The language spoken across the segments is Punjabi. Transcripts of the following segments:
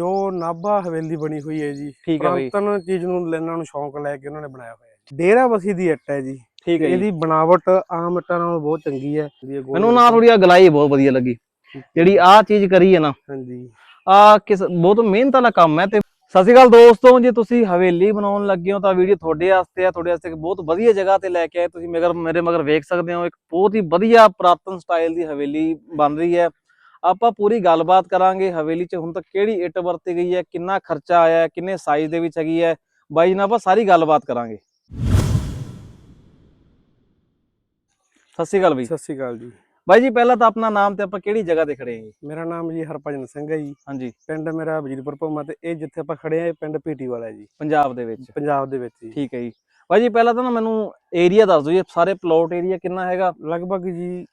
ਜੋ ਨਾਭਾ ਹਵੇਲੀ ਬਣੀ ਹੋਈ ਹੈ ਜੀ। ਠੀਕ ਹੈ ਬਈ। ਪੁਰਾਤਨ ਚੀਜ਼ ਨੂੰ ਲੈਣਾ ਨੂੰ ਸ਼ੌਂਕ ਲੈ ਕੇ ਉਹਨਾਂ ਨੇ ਬਣਾਇਆ ਹੋਇਆ ਹੈ। ਡੇਰਾ ਬਸੀ ਦੀ ਇੱਟ ਹੈ ਜੀ। ਠੀਕ ਹੈ ਇਹਦੀ ਬਣਾਵਟ ਆਮ ਇੱਟਾਂ ਨਾਲੋਂ ਬਹੁਤ ਚੰਗੀ ਹੈ। ਮੈਨੂੰ ਨਾ ਥੋੜੀ ਆ ਗਲਾਈ ਬਹੁਤ ਵਧੀਆ ਲੱਗੀ। ਜਿਹੜੀ ਆ ਚੀਜ਼ ਕਰੀ ਹੈ ਨਾ ਹਾਂਜੀ। ਆ ਕਿਸ ਬਹੁਤ ਮਿਹਨਤ ਵਾਲਾ ਕੰਮ ਹੈ ਤੇ ਸਤਿ ਸ਼੍ਰੀ ਅਕਾਲ ਦੋਸਤੋ ਜੇ ਤੁਸੀਂ ਹਵੇਲੀ ਬਣਾਉਣ ਲੱਗੇ ਹੋ ਤਾਂ ਵੀਡੀਓ ਤੁਹਾਡੇ ਵਾਸਤੇ ਆ ਤੁਹਾਡੇ ਵਾਸਤੇ ਇੱਕ ਬਹੁਤ ਵਧੀਆ ਜਗ੍ਹਾ ਤੇ ਲੈ ਕੇ ਆਏ। ਤੁਸੀਂ ਮਗਰ ਮੇਰੇ ਮਗਰ ਵੇਖ ਸਕਦੇ ਹੋ। ਇੱਕ ਬਹੁਤ ਹੀ ਵਧੀਆ ਪੁਰਾਤਨ ਸਟਾਈਲ ਦੀ ਹਵੇਲੀ ਬਣ ਰਹੀ ਹੈ। ਆਪਾਂ ਪੂਰੀ ਗੱਲਬਾਤ ਕਰਾਂਗੇ ਹਵੇਲੀ 'ਚ। ਹੁਣ ਤੱਕ ਕਿਹੜੀ ਇੱਟ ਵਰਤੀ ਗਈ ਹੈ ਕਿੰਨਾ ਖਰਚਾ ਆਇਆ ਹੈ ਕਿੰਨੇ ਸਾਈਜ਼ ਦੇ ਵਿੱਚ ਹੈਗੀ ਹੈ। ਬਾਈ ਜੀ ਨਾਲ ਆਪਾਂ ਸਾਰੀ ਗੱਲਬਾਤ ਕਰਾਂਗੇ। ਸਤਿ ਸ਼੍ਰੀ ਅਕਾਲ ਬਈ। ਸਤਿ ਸ਼੍ਰੀ ਅਕਾਲ ਜੀ। ਬਾਈ ਜੀ ਪਹਿਲਾਂ ਤਾਂ ਆਪਣਾ ਨਾਮ ਤੇ ਆਪਾਂ ਕਿਹੜੀ ਜਗ੍ਹਾ ਤੇ ਖੜੇ ਜੀ? ਮੇਰਾ ਨਾਮ ਜੀ ਹਰਭਜਨ ਸਿੰਘ ਹੈ ਜੀ। ਹਾਂਜੀ। ਪਿੰਡ ਮੇਰਾ ਵਜੀਰਪੁਰ ਭੋਮਾ ਤੇ ਇਹ ਜਿੱਥੇ ਆਪਾਂ ਖੜੇ ਆ ਇਹ ਪਿੰਡ ਪੀਟੀ ਵਾਲਾ ਹੈ ਜੀ। ਪੰਜਾਬ ਦੇ ਵਿੱਚ। ਪੰਜਾਬ ਦੇ ਵਿੱਚ ਜੀ। ਠੀਕ ਹੈ ਜੀ। ਬਾਈ ਜੀ ਪਹਿਲਾਂ ਤਾਂ ਨਾ ਮੈਨੂੰ ਏਰੀਆ ਦੱਸ ਦਿਓ ਜੀ ਸਾਰੇ ਪਲਾਟ ਏਰੀਆ ਕਿੰਨਾ ਹੈਗਾ? ਲਗਭਗ ਜੀ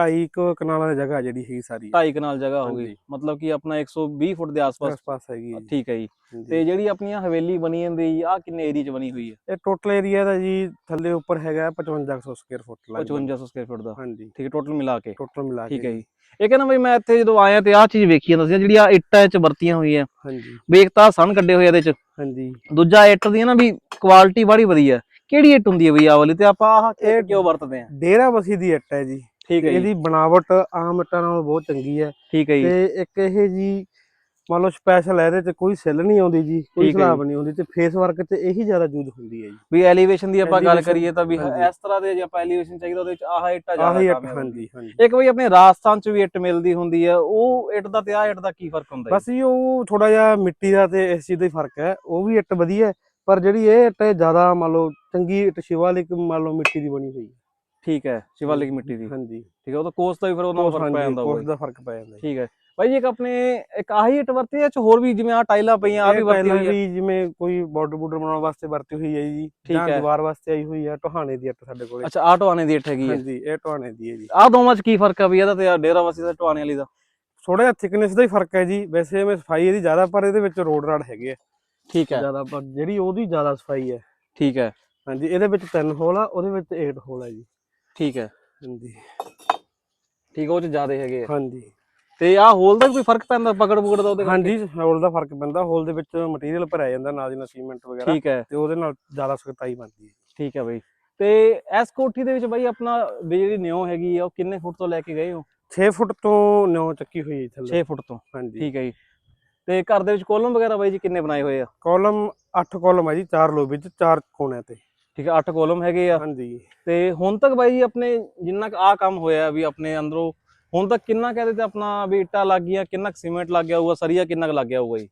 2.5 ਕੁ ਕਨਾਲਾਂ ਦੀ ਜਗ੍ਹਾ ਜਿਹੜੀ ਹੈਗੀ ਸਾਰੀ। 2.5 ਕਨਾਲ ਜਗ੍ਹਾ ਹੋ ਗਈ। ਹਾਂਜੀ। ਮਤਲਬ ਕਿ ਆਪਣਾ 120 ਫੁੱਟ ਦੇ ਆਸ-ਪਾਸ। ਆਸ-ਪਾਸ ਹੈਗੀ ਹੈ ਜੀ। ਠੀਕ ਹੈ ਜੀ। ਤੇ ਜਿਹੜੀ ਆਪਣੀਆਂ ਹਵੇਲੀ ਬਣੀ ਜਾਂਦੀ ਆ ਕਿੰਨੇ ਏਰੀਆ 'ਚ ਬਣੀ ਹੋਈ ਹੈ? ਇਹ ਟੋਟਲ ਏਰੀਆ ਦਾ ਜੀ ਥੱਲੇ ਉੱਪਰ ਹੈਗਾ 5500 ਸਕੁਅਰ ਫੁੱਟ ਲਗਭਗ 5500 ਸਕੁਅਰ ਫੁੱਟ ਦਾ। ਹਾਂਜੀ। ਠੀਕ ਹੈ ਟੋਟਲ ਮਿਲਾ ਕੇ। ਟੋਟਲ ਮਿਲਾ ਕੇ ਠੀਕ ਹੈ ਜੀ। ਇਹ ਕਹਿੰਦਾ ਬਈ ਮੈਂ ਇੱਥੇ ਜਦੋਂ ਆਇਆ ਤੇ ਆਹ ਚੀਜ਼ ਵੇਖੀ ਜਾਂਦਾ ਸੀ ਜਿਹੜੀ ਆ ਇੱਟਾਂ 'ਚ ਵਰਤੀਆਂ ਹੋਈਆਂ। ਹਾਂਜੀ। ਵੇਖ ਤਾਂ ਸਣ ਕੱਢੇ ਹੋਏ ਇਹਦੇ 'ਚ। ਹਾਂਜੀ। ਦੂਜਾ ਇੱਟ ਦੀ ਨਾ ਵੀ ਕੁਆਲਿਟੀ ਬੜੀ ਵਧੀਆ। ਕਿਹੜੀ ਇੱਟ ਹੁੰਦੀ ਹੈ ਬਈ ਆਹ ਵਾਲੀ? ਤੇ ਆਪਾਂ ਆਹ ਇਹ ਕਿਉਂ ਵਰਤਦੇ ਆ ਡੇਰਾ ਬਸੀ ਦੀ ਇੱਟ ਹੈ ਜੀ। ਠੀਕ ਹੈ ਜੀ। ਇਹਦੀ ਬਣਾਵਟ ਆਮ ਇੱਟਾਂ ਨਾਲੋਂ ਬਹੁਤ ਚੰਗੀ ਹੈ। ਠੀਕ ਹੈ ਜੀ। ਤੇ ਇੱਕ ਇਹ ਜੀ ਮੰਨ ਲਓ ਸਪੈਸ਼ਲ ਇਹਦੇ ਚ ਕੋਈ ਸਿੱਲ ਨਹੀਂ ਆਉਂਦੀ ਜੀ ਕੋਈ ਹੈ ਸਲਾਬ ਨਹੀਂ ਆਉਂਦੀ ਤੇ ਫੇਸ ਵਰਕ ਤੇ ਇਹੀ ਜ਼ਿਆਦਾ ਯੂਜ਼ ਹੁੰਦੀ ਹੈ ਜੀ। ਵੀ ਐਲੀਵੇਸ਼ਨ ਦੀ ਆਪਾਂ ਗੱਲ ਕਰੀਏ ਤਾਂ ਵੀ। ਇਸ ਤਰ੍ਹਾਂ ਦੇ ਜੇ ਆਪਾਂ ਐਲੀਵੇਸ਼ਨ ਚਾਹੀਦਾ ਉਹਦੇ ਵਿੱਚ ਆਹ ਇੱਟਾਂ ਜ਼ਿਆਦਾ ਹੁੰਦੀ ਹਾਂਜੀ ਹਾਂਜੀ। ਇੱਕ ਬਈ ਆਪਣੇ ਰਾਜਸਥਾਨ ਚ ਵੀ ਇੱਟ ਮਿਲਦੀ ਹੁੰਦੀ ਹੈ ਉਹ ਇੱਟ ਦਾ ਤੇ ਆਹ ਇੱਟ ਦਾ ਕੀ ਫ਼ਰਕ ਹੁੰਦਾ ਬਸ ਜੀ ਉਹ ਥੋੜਾ ਜਿਹਾ ਮਿੱਟੀ ਦਾ ਤੇ ਇਸ ਚੀਜ਼ ਦਾ ਹੀ ਫ਼ਰਕ ਹੈ ਉਹ ਵੀ ਇੱਟ ਵਧੀਆ ਹੈ, ਪਰ ਜਿਹੜੀ ਇਹ ਇੱਟ ਹੈ ਜ਼ਿਆਦਾ ਮੰਨ ਲਓ ਚੰਗੀ ਇੱਟ ਸ਼ਿਵਾਲਿਕ ਮੰਨ ਲਓ ਮਿੱਟੀ ਦੀ ਬਣੀ ਹੋਈ ਹੈ। ਠੀਕ ਹੈ ਸ਼ਿਵਾਲਿਕ ਮਿੱਟੀ ਦੀ। ਹਾਂਜੀ। ਠੀਕ ਹੈ ਉਹ ਤਾਂ ਕੋਸਟ ਦਾ ਵੀ ਫਿਰ ਉਹਨਾਂ ਦਾ ਫ਼ਰਕ ਪੈ ਜਾਂਦਾ ਹੋਊਗਾ ਦਾ ਫ਼ਰਕ ਪੈ ਜਾਂਦਾ ਠੀਕ ਹੈ। ਜੀ ਇੱਕ ਆਪਣੇ ਇੱਕ ਆਹੀ ਇੱਟ ਵਰਤੀ ਹੈ ਚ ਹੋਰ ਵੀ ਜਿਵੇਂ ਆ ਟਾਈਲਾਂ ਪਈਆਂ ਆ ਵੀ ਵਰਤੀ ਹੋਈ ਹੈ? ਜਿਵੇਂ ਕੋਈ ਬਾਰਡਰ ਬੂਡਰ ਬਣਾਉਣ ਵਾਸਤੇ ਵਰਤੀ ਹੋਈ ਹੈ ਜੀ ਠੀਕ ਜਾਂ ਹੈ। ਦੀਵਾਰ ਵਾਸਤੇ ਆਈ ਹੋਈ ਹੈ ਟੋਹਾਣੇ ਦੀ ਇੱਟ ਸਾਡੇ ਕੋਲੇ। ਅੱਛਾ ਆਟੋ ਆਣੇ ਦੀ ਇੱਟ ਹੈਗੀ ਹੈ। ਹਾਂਜੀ ਇਹ ਟੋਹਾਣੇ ਦੀ ਹੈ ਜੀ। ਆਹ ਦੋਵਾਂ ਚ ਕੀ ਫ਼ਰਕ ਆ ਵੀ ਇਹਦਾ ਤੇ ਡੇਰਾ ਵਾਸੀ ਦਾ ਟਵਾਣੇ ਵਾਲੀ ਦਾ। ਥੋੜਾ ਜਿਹਾ ਥਿਕਨੈਸ ਦਾ ਹੀ ਫ਼ਰਕ ਹੈ ਜੀ। ਵੈਸੇ ਮੈਂ ਸਫ਼ਾਈ ਇਹਦੀ ਜ਼ਿਆਦਾ ਪਰ ਇਹਦੇ ਵਿੱਚ ਰੋਡ ਰਾਡ ਹੈਗੇ ਆ। ਠੀਕ ਹੈ। ਜ਼ਿਆਦਾ ਪਰ ਜਿਹੜੀ ਉਹਦੀ ਜ਼ਿਆਦਾ ਸਫ਼ਾਈ ਹੈ। ਠੀਕ ਹੈ। ਹਾਂਜੀ ਇਹਦੇ ਵਿੱਚ ਤਿੰਨ ਹੋਲ ਆ ਉਹਦੇ ਵਿੱਚ 8 ਹੋਲ ਹੈ ਜੀ। ਠੀਕ ਹੈ। ਹਾਂਜੀ। ਠੀਕ ਹੈ ਉਹ ਚ ਜ਼ਿਆਦਾ ਹੈਗੇ ਆ। ਹਾਂਜੀ। ਤੇ ਆਹ ਹੋਲ ਦਾ ਵੀ ਕੋਈ ਫ਼ਰਕ ਪੈਂਦਾ ਪਕੜ ਪੁਕੜ ਦਾ ਉਹਦੇ? ਹਾਂਜੀ ਹੋਲ ਦਾ ਫ਼ਰਕ ਪੈਂਦਾ। ਹੋਲ ਦੇ ਵਿੱਚ ਮਟੀਰੀਅਲ ਭਰਿਆ ਜਾਂਦਾ ਨਾਲ ਦੀ ਨਾਲ ਸੀਮੈਂਟ ਵਗੈਰਾ। ਠੀਕ ਹੈ। ਤੇ ਉਹਦੇ ਨਾਲ ਜ਼ਿਆਦਾ ਸਖਤਾਈ ਬਣਦੀ ਹੈ। ਠੀਕ ਹੈ ਬਈ। ਤੇ ਇਸ ਕੋਠੀ ਦੇ ਵਿੱਚ ਬਾਈ ਆਪਣਾ ਵੀ ਜਿਹੜੀ ਨਿਉ ਹੈਗੀ ਆ ਉਹ ਕਿੰਨੇ ਫੁੱਟ ਤੋਂ ਲੈ ਕੇ ਗਏ ਹੋ? 6 ਫੁੱਟ ਤੋਂ ਨਿਉ ਚੱਕੀ ਹੋਈ ਹੈ ਜੀ ਥੱਲੇ। 6 ਫੁੱਟ ਤੋਂ। ਹਾਂਜੀ। ਠੀਕ ਹੈ ਜੀ। ਤੇ ਘਰ ਦੇ ਵਿੱਚ ਕੋਲਮ ਵਗੈਰਾ ਬਾਈ ਜੀ ਕਿੰਨੇ ਬਣਾਏ ਹੋਏ ਆ? ਕਾਲਮ 8 ਕਾਲਮ ਹੈ ਜੀ ਚਾਰ ਲੋਬੀ ਚ ਚਾਰ ਕੋਨਿਆਂ ਤੇ। ਠੀਕ ਹੈ 8 ਕੋਲਮ ਹੈਗੇ ਆ। ਹਾਂਜੀ। ਤੇ ਹੁਣ ਤੱਕ ਬਾਈ ਜੀ ਆਪਣੇ ਜਿੰਨਾ ਕੁ ਆ ਕੰਮ ਹੋਇਆ ਵੀ ਆਪਣੇ ਅੰਦਰੋਂ ਹੁਣ ਤੱਕ ਕਿੰਨਾ ਕਹਦੇ ਤੇ ਆਪਣਾ ਵੀ ਇੱਟਾਂ ਲੱਗ ਗਈਆਂ ਕਿੰਨਾ ਸੀਮੈਂਟ ਲੱਗ ਗਿਆ ਹੋਊਗਾ ਸਰੀਆ ਕਿੰਨਾ ਕੁ ਲੱਗ ਗਿਆ ਹੋਊਗਾ ਜੀ?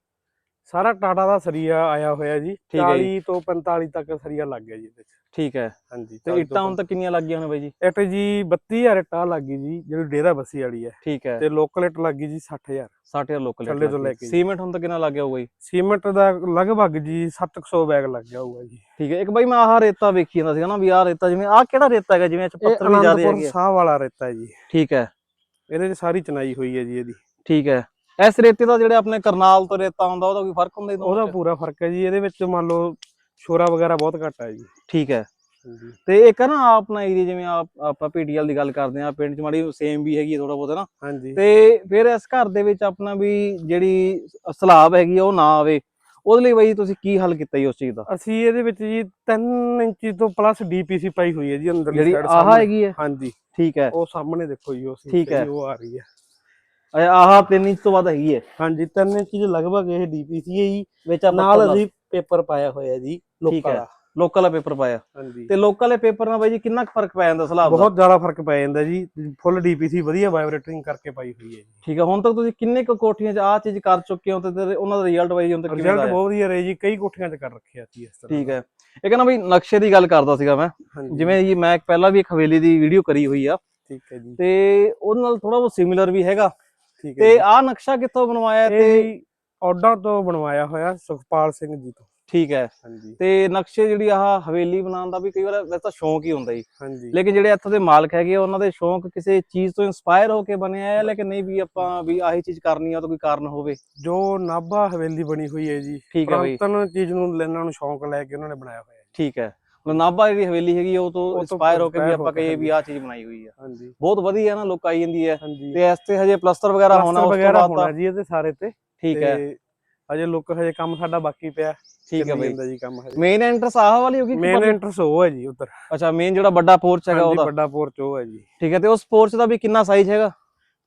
ਸਾਰਾ ਟਾਟਾ ਦਾ ਸਰੀਆ ਆਇਆ ਹੋਇਆ ਜੀ ਠੀਕ ਹੈ 40 ਤੋਂ 45 ਤੱਕ ਸਰੀਆ ਲੱਗ ਗਿਆ ਜੀ ਇਹਦੇ ਚ। ਠੀਕ ਹੈ। ਹਾਂਜੀ ਤੇ 40 ਤੋਂ ਇੱਟਾਂ ਹੁਣ ਤੱਕ ਕਿੰਨੀਆਂ ਲੱਗ ਗਈਆਂ ਨੇ ਬਾਈ ਜੀ? ਇੱਟ ਜੀ 32000 ਇੱਟਾਂ ਲੱਗ ਜੀ ਜਿਹੜੀ ਡੇਰਾ ਬੱਸੀ ਵਾਲੀ ਹੈ। ਠੀਕ ਹੈ। ਤੇ ਲੋਕਲ ਇੱਟ ਲੱਗ ਜੀ 60000 60 ਲੋਕਲ ਥੱਲੇ ਤੋਂ ਲੈ ਕੇ। ਸੀਮੈਂਟ ਹੁਣ ਤੱਕ ਕਿੰਨਾ ਲੱਗ ਗਿਆ ਹੋਊਗਾ ਜੀ? ਸੀਮੈਂਟ ਦਾ ਲਗਭਗ ਜੀ 700 ਬੈਗ ਲੱਗ ਗਿਆ ਹੋਊਗਾ ਜੀ। ਠੀਕ ਹੈ ਇੱਕ ਬਾਈ ਮੈਂ ਆਹ ਰੇਤਾ ਵੇਖੀ ਜਾਂਦਾ ਸੀਗਾ ਨਾ ਵੀ ਆਹ ਰੇਤਾ ਜਿਵੇਂ ਆਹ ਕਿਹੜਾ ਰੇਤਾ ਹੈਗਾ ਜਿਵੇਂ ਇਹ ਪੱਥਰ ਵੀ ਜ਼ਿਆਦਾ ਹੈਗੇ ਆ। ਸਾਹਿਬ ਵਾਲਾ ਰੇਤਾ ਹੈ ਜੀ। ਠੀਕ ਹੈ। ਇਹਦੇ 'ਚ ਸਾਰੀ ਚਨਾਈ ਹੋਈ ਹੈ ਜੀ ਇਹਦੀ। ਠੀਕ ਹੈ। ਇਸ ਰੇਤੇ ਦਾ ਜਿਹੜੇ ਆਪਣੇ ਕਰਨਾਲ ਤੋਂ ਰੇਤਾ ਆਉਂਦਾ ਉਹਦਾ ਕੋਈ ਫ਼ਰਕ ਹੁੰਦਾ ਉਹਦਾ? ਪੂਰਾ ਫ਼ਰਕ ਹੈ ਜੀ। ਇਹਦੇ ਵਿੱਚ ਮੰਨ ਲਓ ਸ਼ੋਰਾ ਵਗੈਰਾ ਬਹੁਤ ਘੱਟ ਹੈ ਜੀ। ਠੀਕ ਹੈ। ਤੇ ਇੱਕ ਨਾ ਆਪਣਾ ਏਰੀਆ ਜਿਵੇਂ ਆਪ- ਆਪਾਂ ਪੀਟੀਐਲ ਦੀ ਗੱਲ ਕਰਦੇ ਆ ਪਿੰਡ ਚ ਮਾੜੀ ਸੇਮ ਵੀ ਹੈਗੀ ਥੋੜਾ ਬਹੁਤ ਨਾ। ਹਾਂਜੀ। ਤੇ ਫਿਰ ਇਸ ਘਰ ਦੇ ਵਿੱਚ ਆਪਣਾ ਵੀ ਜਿਹੜੀ ਸਲਾਬ ਹੈਗੀ ਉਹ ਨਾ ਆਵੇ ਉਹਦੇ ਲਈ ਬਾਈ ਤੁਸੀਂ ਕੀ ਹੱਲ ਕੀਤਾ ਜੀ ਉਸ ਚੀਜ਼ ਦਾ? ਅਸੀਂ ਇਹਦੇ ਵਿੱਚ ਜੀ 3 ਇੰਚੀ ਤੋਂ ਪਲੱਸ ਡੀਪੀਸੀ ਪਾਈ ਹੋਈ ਹੈ ਜੀ ਅੰਦਰ ਜਿਹੜੀ ਆਹ ਹੈਗੀ ਹੈ? ਹਾਂਜੀ। ਠੀਕ ਹੈ। ਉਹ ਸਾਹਮਣੇ ਦੇਖੋ ਜੀ ਉਹ ਠੀਕ ਹੈ। ਉਹ ਆ ਰਹੀ ਹੈ। ਆਹ 3 ਇੰਚ ਤੋਂ ਵੱਧ ਹੈਗੀ ਹੈ। ਹਾਂਜੀ 3 ਇੰਚੀ ਦੇ ਲਗਭਗ ਇਹ ਡੀਪੀਸੀ ਹੈ ਜੀ। ਵਿੱਚ ਨਾਲ ਅਸੀਂ ਪੇਪਰ ਪਾਇਆ ਹੋਇਆ ਜੀ ਲੋਕਾਂ। ਦਾ ਲੋਕਲ ਵਾਲਾ ਪੇਪਰ ਪਾਇਆ। ਹਾਂਜੀ। ਤੇ ਲੋਕਲ ਵਾਲੇ ਪੇਪਰ ਨਾਲ ਬਾਈ ਜੀ ਕਿੰਨਾ ਫ਼ਰਕ ਪੈ ਜਾਂਦਾ ਸਲਾਬ ਦਾ? ਬਹੁਤ ਜ਼ਿਆਦਾ ਫ਼ਰਕ ਪੈ ਜਾਂਦਾ ਜੀ ਫੁੱਲ ਡੀਪੀਸੀ ਵਧੀਆ ਵਾਈਬ੍ਰੇਟਿੰਗ ਕਰਕੇ ਪਾਈ ਹੋਈ ਹੈ ਜੀ। ਠੀਕ ਹੈ ਹੁਣ ਤੱਕ ਤੁਸੀਂ ਕਿੰਨੇ ਕੁ ਕੋਠੀਆਂ 'ਚ ਆਹ ਚੀਜ਼ ਕਰ ਚੁੱਕੇ ਹੋ ਤੇ ਉਹਨਾਂ ਦਾ ਰਿਜ਼ਲਟ ਬਾਈ ਜੀ ਹੁਣ ਤੱਕ ਕਿਵੇਂ ਦਾ ਰਿਜ਼ਲਟ ਆਇਆ? ਬਹੁਤ ਵਧੀਆ ਰਿਹਾ ਜੀ ਕਈ ਕੋਠੀਆਂ 'ਚ ਕਰ ਰੱਖਿਆ ਸੀ ਇਸ ਤਰ੍ਹਾਂ। ਠੀਕ ਹੈ। ਇਹ ਕਹਿੰਦਾ ਬਈ ਨਕਸ਼ੇ ਦੀ ਗੱਲ ਕਰਦਾ ਸੀਗਾ ਮੈਂ। ਜਿਵੇਂ ਜੀ ਮੈਂ ਪਹਿਲਾਂ ਵੀ ਇੱਕ ਹਵੇਲੀ ਦੀ ਵੀਡੀਓ ਕਰੀ ਹੋਈ ਆ। ਠੀਕ ਹੈ ਜੀ। ਤੇ ਉਹਦੇ ਨਾਲ ਥੋੜਾ ਬਹੁਤ ਸਿਮਿਲਰ ਵੀ ਹੈਗਾ। ਠੀਕ ਹੈ ਤੇ। ਆਹ ਨਕਸ਼ਾ ਕਿੱਥੋਂ ਬਣਵਾਇਆ ਤੇ ਔਡਾਂ ਤੋਂ ਬਣਵਾਇਆ ਹੋਇਆ ਸੁਖਪਾਲ ਸਿੰਘ ਜੀ ਤੋਂ। ਠੀਕ ਹੈ। ਹਾਂਜੀ। ਤੇ ਨਕਸ਼ੇ ਜਿਹੜੀ ਆਹ ਹਵੇਲੀ ਬਣਾਉਣ ਦਾ ਵੀ ਕਈ ਵਾਰ ਵੈਸੇ ਤਾਂ ਸ਼ੌਂਕ ਹੀ ਹੁੰਦਾ ਜੀ। ਹਾਂਜੀ। ਲੇਕਿਨ ਜਿਹੜੇ ਇੱਥੋਂ ਦੇ ਮਾਲਕ ਹੈਗੇ ਉਹਨਾਂ ਦੇ ਸ਼ੌਂਕ ਕਿਸੇ ਚੀਜ਼ ਤੋਂ ਇਨਸਪਾਇਰ ਹੋ ਕੇ ਬਣਿਆ ਹੈ ਲੇਕਿਨ ਨਹੀਂ ਵੀ ਆਪਾਂ ਵੀ ਆਹੀ ਚੀਜ਼ ਕਰਨੀ ਆ ਤਾਂ ਕੋਈ ਕਾਰਨ ਹੋਵੇ। ਜੋ ਨਾਭਾ ਹਵੇਲੀ ਬਣੀ ਹੋਈ ਹੈ ਜੀ ਠੀਕ ਹੈ ਬਈ। ਪੁਰਾਤਨ ਚੀਜ਼ ਨੂੰ ਲੈਣਾ ਨੂੰ ਸ਼ੌਂਕ ਲੈ ਕੇ ਉਹਨਾਂ ਨੇ ਬਣਾਇਆ ਹੋਇਆ ਹੈ ਠੀਕ ਹੈ। ਨਾਭਾ ਜਿਹੜੀ ਹਵੇਲੀ ਹੈਗੀ ਉਹ ਤੋਂ ਇਨਸਪਾਇਰ ਹੋ ਕੇ ਵੀ ਆਪਾਂ ਕਹੀਏ ਵੀ ਆਹ ਚੀਜ਼ ਬਣਾਈ ਹੋਈ ਆ। ਹਾਂਜੀ। ਬਹੁਤ ਵਧੀਆ ਨਾ ਲੋਕ ਆਈ ਜਾਂਦੀ ਹੈ। ਤੇ ਇਸ ਤੇ ਹਜੇ ਪਲਸਟਰ ਵਗੈਰਾ ਹੋਣਾ ਉਸ ਤੋਂ ਬਾਅਦ ਜੀ ਇਹਦੇ ਸਾਰੇ ਤੇ। ਠੀਕ ਹੈ। ਹਜੇ ਲੁੱਕ ਹਜੇ ਕੰਮ ਸਾਡਾ ਬਾਕੀ ਪਿਆ। ਠੀਕ ਹੈ ਬਈ। ਜੀ ਕੰਮ ਹਜੇ। ਮੇਨ ਐਂਟਰਸ ਆਹ ਵਾਲੀ ਹੋਗੀ ਮੇਨ ਐਂਟਰਸ ਉਹ ਹੈ ਜੀ ਉੱਧਰ। ਅੱਛਾ ਮੇਨ ਜਿਹੜਾ ਵੱਡਾ ਪੋਰਚ ਹੈਗਾ ਉਹਦਾ? ਵੱਡਾ ਪੋਰਚ ਉਹ ਹੈ ਜੀ। ਠੀਕ ਹੈ ਤੇ ਉਸ ਪੋਰਚ ਦਾ ਵੀ ਕਿੰਨਾ ਸਾਈਜ਼ ਹੈਗਾ?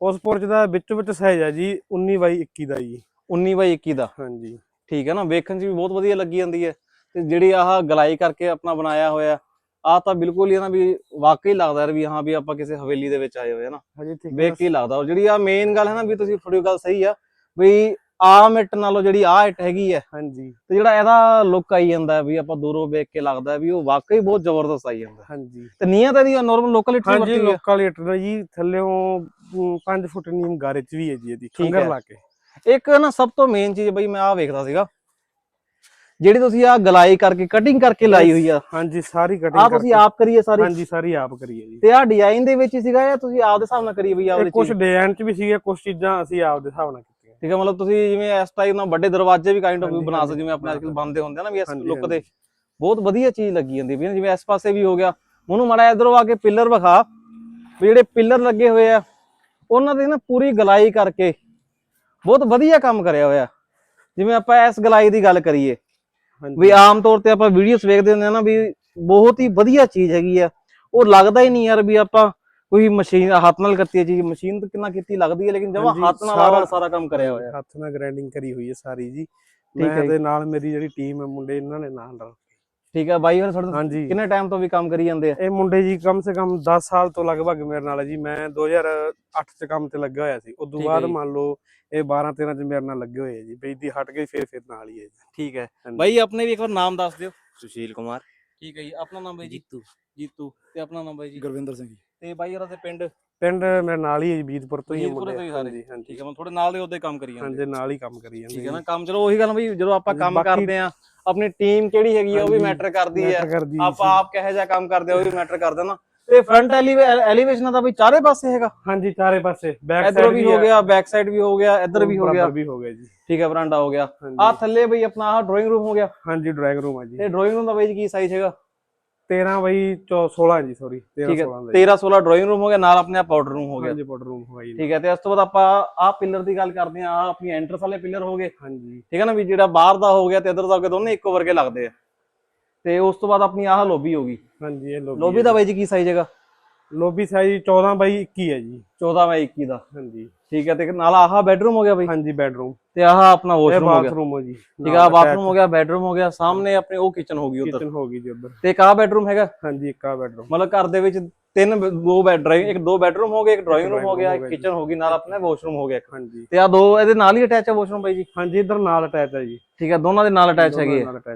ਉਸ ਪੋਰਚ ਦਾ ਵਿੱਚ ਵਿੱਚ ਸਾਈਜ਼ ਹੈ ਜੀ 19 ਬਾਈ 21 ਦਾ ਜੀ। 19 ਬਾਈ 21 ਦਾ। ਹਾਂਜੀ। ਠੀਕ ਹੈ ਨਾ ਵੇਖਣ 'ਚ ਵੀ ਬਹੁਤ ਵਧੀਆ ਲੱਗੀ ਜਾਂਦੀ ਹੈ। ਤੇ ਜਿਹੜੀ ਆਹ ਗਲਾਈ ਕਰਕੇ ਆਪਣਾ ਬਣਾਇਆ ਹੋਇਆ ਆ ਤਾਂ ਬਿਲਕੁਲ ਹੀ ਨਾ ਵੀ ਵਾਕਈ ਲੱਗਦਾ ਯਾਰ ਵੀ ਹਾਂ ਵੀ ਆਪਾਂ ਕਿਸੇ ਹਵੇਲੀ ਦੇ ਵਿੱਚ ਆਏ ਹੋਏ ਆ ਨਾ। ਹਜੇ ਠੀਕ ਵੇਖ ਕੇ ਲੱਗਦਾ। ਔਰ ਜਿਹੜੀ ਆ ਮੇਨ ਗੱਲ ਹੈ ਨਾ ਵੀ ਤੁਸੀਂ ਤੁਹਾਡੀ ਗੱਲ ਸਹੀ ਆ ਵੀ ਆਮ ਇੱਟ ਨਾਲੋਂ ਜਿਹੜੀ ਆ ਇੱਟ ਹੈਗੀ ਹੈ ਹਾਂਜੀ। ਤੇ ਜਿਹੜਾ ਇਹਦਾ ਲੁੱਕ ਆਈ ਜਾਂਦਾ ਵੀ ਆਪਾਂ ਦੂਰੋਂ ਵੇਖ ਕੇ ਲੱਗਦਾ ਵੀ ਉਹ ਵਾਕਈ ਬਹੁਤ ਜ਼ਬਰਦਸਤ ਆਈ ਜਾਂਦਾ। ਹਾਂਜੀ। ਤੇ ਨੀਆਂ ਤਾਂ ਇਹਦੀ ਨਾਰਮਲ ਲੋਕਲ ਇੱਟ ਹੀ ਹਾਂਜੀ ਲੋਕਲ ਲੀਟਰ ਦਾ ਜੀ ਥੱਲੇੋਂ 5 ਫੁੱਟ ਨੀਮ ਗਾਰੇ ਚ ਵੀ ਹੈ ਜੀ ਇਹਦੀ ਹੈ। ਲਾ ਕੇ। ਇੱਕ ਨਾ ਸਭ ਤੋਂ ਮੇਨ ਚੀਜ਼ ਬਈ ਮੈਂ ਆ ਵੇਖਦਾ ਸੀਗਾ ਜਿਹੜੀ ਤੁਸੀਂ ਆ ਗਲਾਈ ਕਰਕੇ ਕਟਿੰਗ ਕਰਕੇ ਲਾਈ ਹੋਈ ਆ। ਹਾਂਜੀ ਸਾਰੀ ਆ ਕਟਿੰਗ ਤੁਸੀਂ ਆਪ ਕਰੀਏ ਸਾਰੀ? ਹਾਂਜੀ ਸਾਰੀ ਆਪ ਕਰੀਏ ਜੀ। ਤੇ ਆ ਡਿਜ਼ਾਈਨ ਦੇ ਵਿੱਚ ਸੀਗਾ ਜਾਂ ਤੁਸੀਂ ਆਪ ਦੇ ਹਿਸਾਬ ਨਾਲ ਕਰੀ ਬਈ ਆਪਦੇ ਕੁਝ ਡਿਜ਼ਾਈਨ ਚ ਵੀ ਸੀਗੇ ਕੁਝ ਚੀਜ਼ਾਂ ਅਸੀਂ ਆਪ ਦੇ ਹਿਸਾਬ ਨਾਲ ਠੀਕ ਹੈ ਮਤਲਬ ਤੁਸੀਂ ਜਿਵੇਂ ਇਸ ਟਾਈਪ ਨਾਲ ਵੱਡੇ ਦਰਵਾਜ਼ੇ ਵੀ ਕਾਈਂਡ ਆਫ ਹਾਂਜੀ, ਬਣਾ ਸਕਦੇ ਜਿਵੇਂ ਆਪਣੇ ਅੱਜਕੱਲ ਬੰਦੇ ਹੁੰਦੇ ਆ ਨਾ ਵੀ ਇਸ ਲੁੱਕ ਦੇ। ਬਹੁਤ ਵਧੀਆ ਚੀਜ਼ ਲੱਗੀ ਜਾਂਦੀ ਵੀ ਜਿਵੇਂ ਇਸ ਪਾਸੇ ਵੀ ਹੋ ਗਿਆ। ਉਹਨੂੰ ਮਾੜਾ ਇਧਰੋਂ ਆ ਕੇ ਪਿੱਲਰ ਵਿਖਾ ਵੀ ਜਿਹੜੇ ਪਿੱਲਰ ਲੱਗੇ ਹੋਏ ਆ ਉਹਨਾਂ ਦੀ ਨਾ ਪੂਰੀ ਗਲਾਈ ਕਰਕੇ ਬਹੁਤ ਵਧੀਆ ਕੰਮ ਕਰਿਆ ਹੋਇਆ। ਜਿਵੇਂ ਆਪਾਂ ਇਸ ਗਲਾਈ ਦੀ ਗੱਲ ਕਰੀਏ ਵੀ ਆਮ ਤੌਰ ਤੇ ਆਪਾਂ ਵੀਡੀਓਜ਼ ਵੇਖਦੇ ਹੁੰਦੇ ਆ ਨਾ ਵੀ ਬਹੁਤ ਹੀ ਵਧੀਆ ਚੀਜ਼ ਹੈਗੀ ਆ। ਉਹ ਲੱਗਦਾ ਹੀ ਨਹੀਂ ਯਾਰ ਵੀ ਆਪਾਂ ਕੋਈ ਮਸ਼ੀਨ ਹੱਥ ਨਾਲ ਕਰਤੀ ਹੈ ਚੀਜ਼ ਮਸ਼ੀਨ ਤੋਂ ਕਿੰਨਾ ਕੀਤੀ ਲੱਗਦੀ ਹੈ ਲੇਕਿਨ ਜਮਾ ਹੱਥ ਨਾਲ ਸਾਰਾ- ਸਾਰਾ ਕੰਮ ਕਰਿਆ ਹੋਇਆ। ਹੱਥ ਨਾਲ ਗ੍ਰਾਈਂਡਿੰਗ ਕਰੀ ਹੋਈ ਹੈ ਸਾਰੀ ਜੀ। ਠੀਕ ਹੈ ਮੈਂ ਜੀ। ਤੇ ਨਾਲ ਮੇਰੀ ਜਿਹੜੀ ਟੀਮ ਹੈ ਮੁੰਡੇ ਇਹਨਾਂ ਨੇ ਨਾਲ ਰਲ ਠੀਕ ਹੈ ਬਾਈ ਹੋਰ ਤੁਹਾਡੇ ਕਿੰਨੇ ਟਾਈਮ ਤੋਂ ਵੀ ਕੰਮ ਕਰੀ ਜਾਂਦੇ ਆ? ਇਹ ਮੁੰਡੇ ਜੀ ਕਮ ਸੇ ਕਮ 10 ਸਾਲ ਤੋਂ ਲਗਭਗ ਮੇਰੇ ਨਾਲ ਹੈ ਜੀ। ਮੈਂ 2008 ਚ ਕੰਮ ਤੇ ਲੱਗਿਆ ਹੋਇਆ ਸੀ। ਉਦੋਂ ਬਾਅਦ ਜੀ। ਮੰਨ ਲਓ ਇਹ 12 13 ਚ ਮੇਰੇ ਨਾਲ ਲੱਗੇ ਹੋਏ ਆ ਜੀ। ਬੇਇੱਜ਼ਤੀ ਹਟ ਗਈ ਫਿਰ ਫਿਰ ਨਾਲ ਹੀ ਹੈ ਜੀ। ਠੀਕ ਹੈ। ਬਾਈ ਆਪਣੇ ਵੀ ਇੱਕ ਵਾਰ ਨਾਮ ਦੱਸ ਦਿਓ। ਸੁਸ਼ੀਲ ਕੁਮਾਰ। ਠੀਕ ਹੈ ਜੀ। ਆਪਣਾ ਨਾਮ ਬਾਈ ਜੀ। ਜੀਤੂ। ਜੀਤੂ। ਤੇ ਆਪਣਾ ਨਾਮ ਬਾਈ ਜੀ। ਗੁਰਵਿੰਦਰ ਸਿੰਘ ਜੀ। ਤੇ ਬਾਈ ਹੋਰਾਂ ਦੇ ਪਿੰਡ? ਪਿੰਡ ਮੇਰੇ ਨਾਲ ਹੀ ਹੈ ਜੀ ਤੋਂ ਹੀ ਹੈ ਤੋਂ ਸਾਰੇ। ਹਾਂਜੀ ਹਾਂਜੀ। ਠੀਕ ਹੈ ਮੈਂ ਤੁਹਾਡੇ ਨਾਲ ਦੇ ਉਹਦੇ ਕੰਮ ਕਰੀ ਜਾਂਦੇ ਹਾਂਜੀ ਨਾਲ ਹੀ ਕੰਮ ਕਰੀ ਜਾਂਦੇ ਠੀਕ ਹੈ ਨਾ ਕੰਮ ਚਲੋ ਉਹੀ ਗੱਲ ਬਈ ਜਦੋਂ ਆਪਾਂ ਕੰਮ ਬਾਕੀ- ਕਰਦੇ ਆ ਆਪਣੀ ਟੀਮ ਕਿਹੜੀ ਹੈਗੀ ਆ ਉਹ ਵੀ ਹਾਂਜੀ, ਮੈਟਰ ਕਰਦੀ ਹੈ। ਕਰਦੀ ਹੈ ਆਪਾਂ ਆਪ ਕਿਹੋ ਜਿਹਾ ਕੰਮ ਕਰਦੇ ਆ ਉਹ ਵੀ ਮੈਟਰ ਕਰਦਾ ਨਾ। ਤੇ ਫਰੰਟ ਐਲੀਵੇਸ਼ਨ ਦਾ ਵੀ ਚਾਰੇ ਪਾਸੇ ਹੈਗਾ? ਹਾਂਜੀ ਚਾਰੇ ਪਾਸੇ। ਬੈਕ ਇਧਰੋਂ ਵੀ ਹੋ ਗਿਆ ਬੈਕ ਸਾਈਡ ਵੀ ਹੋ ਗਿਆ ਇੱਧਰ ਵੀ ਹੋ ਗਿਆ। ਵੀ ਹੋ ਗਿਆ ਜੀ। ਠੀਕ ਹੈ ਬਰਾਂਡਾ ਹੋ ਗਿਆ। ਹਾਂਜੀ। ਆ ਥੱਲੇ ਬਈ ਆਪਣਾ ਆਹ ਡਰਾਇੰਗ ਰੂਮ ਹੋ ਗਿਆ। ਹਾਂਜੀ ਡਰਾਇੰਗ ਰੂਮ ਆ ਜੀ। ਤੇ ਡਰਾਇੰਗ ਰੂਮ ਦਾ ਬਈ ਜੀ ਕੀ ਸਾਈਜ਼ ਹੈਗਾ? 13 ਬਾਈ 16 ਜੀ ਸੌਰੀ 13 ਠੀਕ ਹੈ 16 ਦਾ 13 16 ਡਰਾਇੰਗ ਰੂਮ ਹੋ ਗਿਆ ਨਾਲ ਆਪਣੇ ਪਾਊਡਰ ਰੂਮ ਹੋ ਗਿਆ। ਹਾਂਜੀ ਪਾਊਡਰ ਰੂਮ ਹੋਇਆ ਜੀ। ਠੀਕ ਹੈ ਤੇ ਉਸ ਤੋਂ ਬਾਅਦ ਆਪਾਂ ਆਹ ਪਿੱਲਰ ਦੀ ਗੱਲ ਕਰਦੇ ਆ ਆਹ ਆਪਣੀ ਐਂਟਰਸ ਵਾਲੇ ਪਿੱਲਰ ਹੋ ਗਏ। ਹਾਂਜੀ। ਠੀਕ ਹੈ ਨਾ ਵੀ ਜਿਹੜਾ ਬਾਹਰ ਦਾ ਹੋ ਗਿਆ ਤੇ ਇੱਧਰ ਦਾ ਹੋ ਗਿਆ ਦੋਨੇ ਇੱਕੋ ਵਰਗੇ ਲੱਗਦੇ ਆ। ਤੇ ਉਸ ਤੋਂ ਬਾਅਦ ਆਪਣੀ ਆਹ ਲੋਬੀ ਹੋ ਗਈ। ਹਾਂਜੀ ਇਹ ਲੋਬੀ ਲੋਬੀ ਦਾ ਬਾਈ ਜੀ ਕੀ ਸਾਈਜ਼ ਹੈਗਾ? ਲੋਬੀ ਸਾਈਜ਼ 14 ਬਾਈ 21 ਹੈ ਜੀ। 14 ਬਾਈ 21 ਦਾ। ਹਾਂਜੀ। ਠੀਕ ਹੈ ਤੇ ਨਾਲ ਆਹ ਬੈਡਰੂਮ ਹੋ ਗਿਆ ਬਾਈ? ਹਾਂਜੀ ਬੈਡਰੂਮ ਤੇ ਆਹ ਆਪਣਾ ਵਾਸ਼ਰੂਮ ਹੋ ਗਿਆ। ਬਾਥਰੂਮ ਹੋ ਜੀ। ਠੀਕ ਆ ਬਾਥਰੂਮ ਹੋ ਗਿਆ ਬੈਡਰੂਮ ਹੋ ਗਿਆ ਸਾਹਮਣੇ ਆਪਣੇ ਉਹ ਕਿਚਨ ਹੋ ਗਈ ਉੱਧਰ। ਕਿਚਨ ਹੋ ਗਈ ਜੀ ਉੱਧਰ। ਤੇ ਇੱਕ ਬੈਡਰੂਮ ਹੈਗਾ। ਹਾਂਜੀ ਇੱਕ ਆ ਬੈਡਰੂਮ ਮਤਲਬ ਘਰ ਦੇ ਵਿੱਚ ਤਿੰਨ ਦੋ ਬੈਡ ਇੱਕ ਦੋ ਬੈਡਰੂਮ ਹੋ ਗਏ ਇੱਕ ਡਰਾਇੰਗ ਰੂਮ ਹੋ ਗਿਆ ਇੱਕ ਕਿਚਨ ਹੋ ਗਈ ਨਾਲ ਆਪਣਾ ਵਾਸ਼ਰੂਮ ਹੋ ਗਿਆ ਹਾਂਜੀ। ਤੇ ਆ ਦੋ ਇਹਦੇ ਨਾਲ ਹੀ ਅਟੈਚ ਹੈ ਵਾਸ਼ਰੂਮ ਬਾਈ ਜੀ? ਹਾਂਜੀ ਇਧਰ ਨਾਲ ਅਟੈਚ ਹੈ ਜੀ। ਠੀਕ ਹੈ ਦੋਨਾਂ ਦੇ ਨਾਲ ਅਟੈਚ ਹੈਗੇ ਹੈ